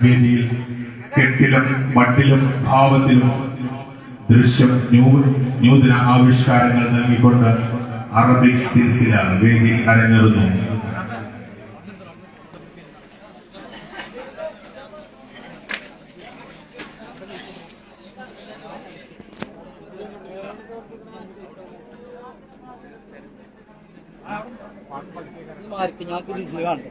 വേദിയിൽ കെട്ടിലും മട്ടിലും ഭാവത്തിലും ദൃശ്യം നൂതന ആവിഷ്കാരങ്ങൾ നൽകിക്കൊണ്ട് അറബിക് സിൽസില വേദി അരങ്ങേറുന്നു. മാർക്ക് ഞങ്ങൾക്ക് സിൽസില കാണട്ടെ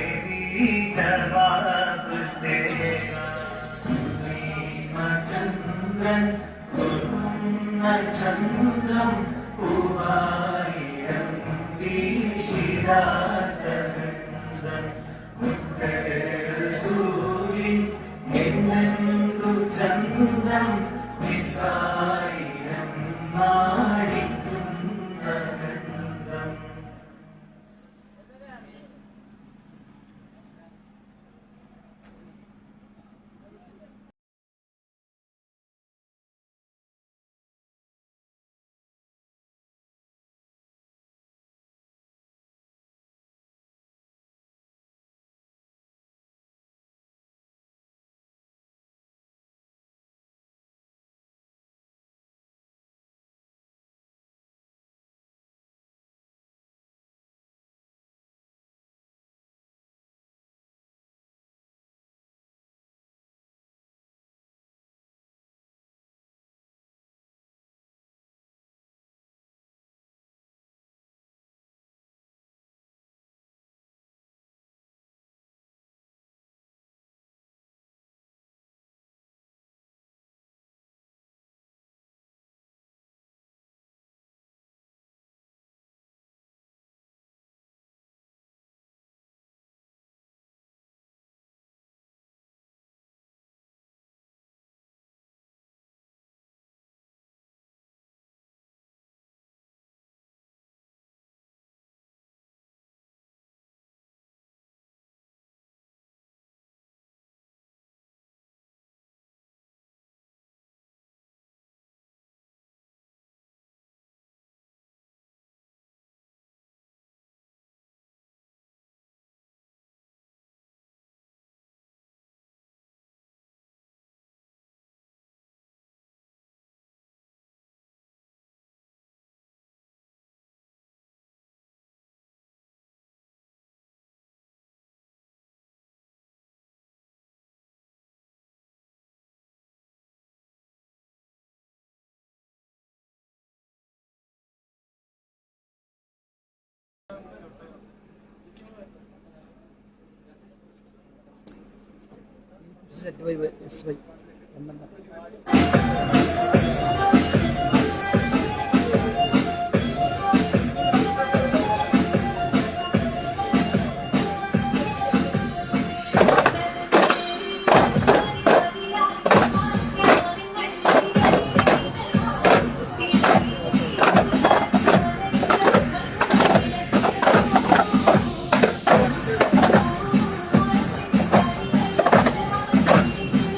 ജവാബ് ചന്ദ്രൻ ചന്ദ്രം ഉവായിരം വീശിരാതവൃന്ദം ഉത്തര സൂര്യൻ എന്നെന്തു ചന്ദ്രം വിസായിരം നായ സെറ്റ് വൈ എസ് ബൈ എണ്ണം